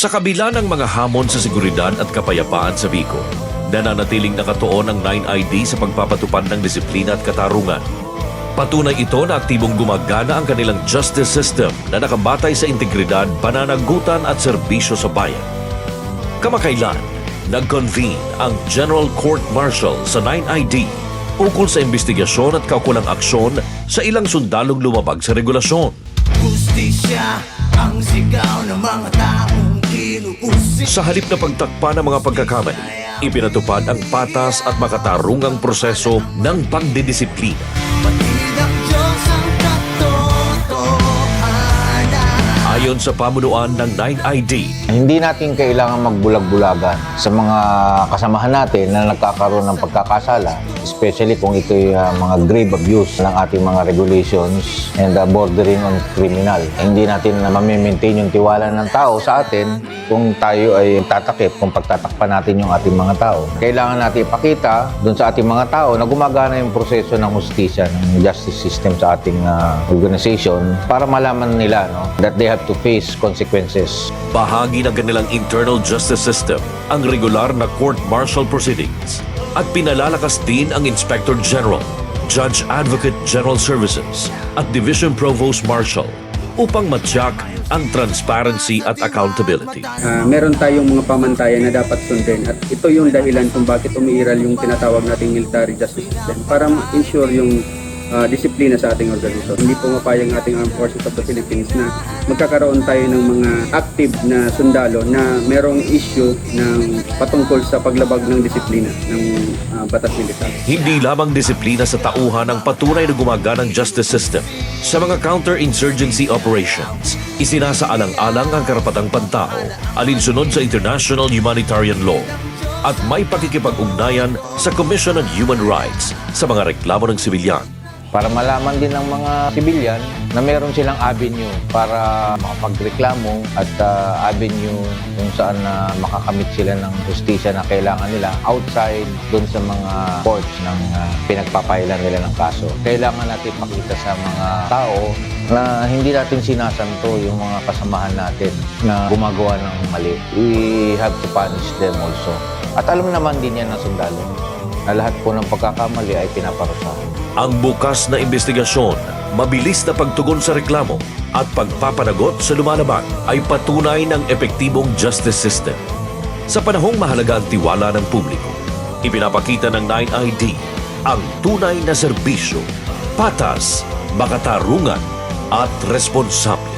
Sa kabila ng mga hamon sa seguridad at kapayapaan sa Bicol, nananatiling nakatuon ang 9ID sa pagpapatupad ng disiplina at katarungan. Patunay ito na aktibong gumagana ang kanilang justice system na nakabatay sa integridad, pananagutan at serbisyo sa bayan. Kamakailan, nag-convene ang General Court Martial sa 9ID ukol sa investigasyon at kaukulang aksyon sa ilang sundalong lumabag sa regulasyon. Justisya ang sigaw ng mga kinuusig Sa halip na pagtakpa ng mga pagkakamali, ipinatupad ang patas at makatarungang proseso ng pagdidisiplina. Ayon sa pamunuan ng 9ID, Hindi natin kailangan magbulag-bulagan sa mga kasamahan natin na nagkakaroon ng pagkakasala, especially kung ito'y uh, mga grave abuse ng ating mga regulations and uh, bordering on criminal. Hindi natin na mamimaintain yung tiwala ng tao sa atin kung tayo ay tatakip, kung pagtatakpan natin yung ating mga tao. Kailangan natin ipakita dun sa ating mga tao na gumagana yung proseso ng hustisya, ng justice system sa ating uh, organization para malaman nila no, that they have to face consequences bahagi ng kanilang internal justice system ang regular na court-martial proceedings at pinalalakas din ang Inspector General, Judge Advocate General Services at Division Provost Marshal upang matyak ang transparency at accountability. Ah, meron tayong mga pamantayan na dapat sundin at ito yung dahilan kung bakit umiiral yung tinatawag nating military justice system para ma-ensure yung ah, disiplina sa ating organisasyon. Hindi po mapayang ating Armed Forces of the Philippines na magkakaroon tayo ng mga active na sundalo na merong issue ng patungkol sa paglabag ng disiplina ng ah, batas militar. Hindi lamang disiplina sa tauhan ang patunay na gumaganang justice system. Sa mga counter-insurgency operations, isinasaalang-alang ang karapatang pantao alinsunod sa international humanitarian law at may pakikipag-ugnayan sa Commission on Human Rights sa mga reklamo ng sibilyan. Para malaman din ng mga sibilyan na meron silang avenue para makapagreklamo at ah, avenue kung saan na makakamit sila ng justisya na kailangan nila outside doon sa mga courts ng ah, pinagpapailan nila ng kaso. Kailangan natin pakita sa mga tao na hindi natin sinasanto yung mga kasamahan natin na gumagawa ng mali. We have to punish them also. At alam naman din yan ng sundalo na lahat po ng pagkakamali ay pinaparusahan. Ang bukas na investigasyon, mabilis na pagtugon sa reklamo at pagpapanagot sa lumalaban ay patunay ng epektibong justice system. Sa panahong mahalaga ang tiwala ng publiko, ipinapakita ng 9ID ang tunay na serbisyo, patas, makatarungan at responsable.